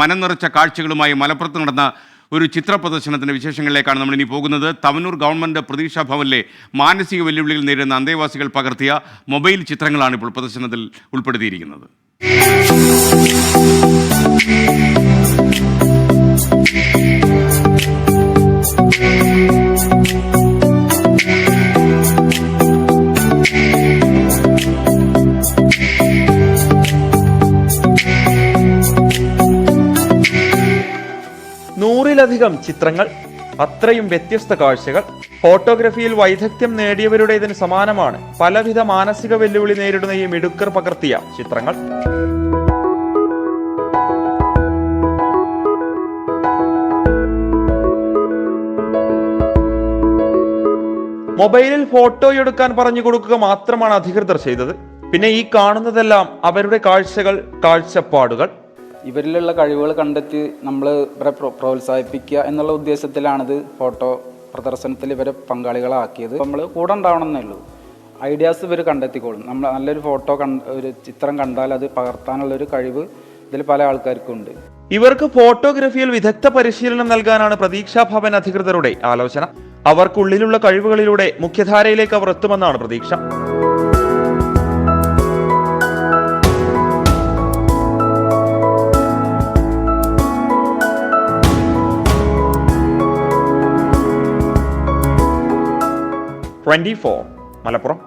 മനം നിറച്ച കാഴ്ചകളുമായി മലപ്പുറത്ത് നടന്ന ഒരു ചിത്ര പ്രദർശനത്തിന്റെ വിശേഷങ്ങളിലേക്കാണ് നമ്മൾ ഇനി പോകുന്നത്. തവനൂർ ഗവൺമെന്റ് പ്രതീക്ഷാ ഭവനിലെ മാനസിക വെല്ലുവിളികൾ നേരിടുന്ന അന്തേവാസികൾ പകർത്തിയ മൊബൈൽ ചിത്രങ്ങളാണ് ഇപ്പോൾ പ്രദർശനത്തിൽ ഉൾപ്പെടുത്തിയിരിക്കുന്നത്. നൂറിലധികം ചിത്രങ്ങൾ അത്രയും വ്യത്യസ്ത കാഴ്ചകൾ. ഫോട്ടോഗ്രഫിയിൽ വൈദഗ്ധ്യം നേടിയവരുടേതിന് സമാനമാണ്. പലവിധ മാനസിക വെല്ലുവിളി നേരിടുന്ന ഈ മിടുക്കർ പകർത്തിയ ചിത്രങ്ങൾ. മൊബൈലിൽ ഫോട്ടോ എടുക്കാൻ പറഞ്ഞു കൊടുക്കുക മാത്രമാണ് അധികൃതർ ചെയ്തത്. പിന്നെ ഈ കാണുന്നതെല്ലാം അവരുടെ കാഴ്ചകൾ കാഴ്ചപ്പാടുകൾ. ഇവരിലുള്ള കഴിവുകൾ കണ്ടെത്തി നമ്മൾ ഇവരെ പ്രോ- പ്രോത്സാഹിപ്പിക്കുക എന്നുള്ള ഉദ്ദേശത്തിലാണിത് ഫോട്ടോ പ്രദർശനത്തിൽ ഇവരെ പങ്കാളികളാക്കിയത്. നമ്മൾ കൂടെ ഉണ്ടാവണമെന്നേ ഉള്ളൂ. ഐഡിയാസ് ഇവർ കണ്ടെത്തിക്കോളും. നമ്മൾ നല്ലൊരു ഫോട്ടോ കണ്ട ഒരു ചിത്രം കണ്ടാൽ അത് പകർത്താനുള്ളൊരു കഴിവ് ഇതിൽ പല ആൾക്കാർക്കും ഉണ്ട് ഇവർക്ക് ഫോട്ടോഗ്രഫിയിൽ വിദഗ്ധ പരിശീലനം നൽകാനാണ് പ്രതീക്ഷാ ഭവൻ അധികൃതരുടെ ആലോചന. അവർക്കുള്ളിലുള്ള കഴിവുകളിലൂടെ മുഖ്യധാരയിലേക്ക് അവർ എത്തുമെന്നാണ് പ്രതീക്ഷ. Twenty four Malappuram.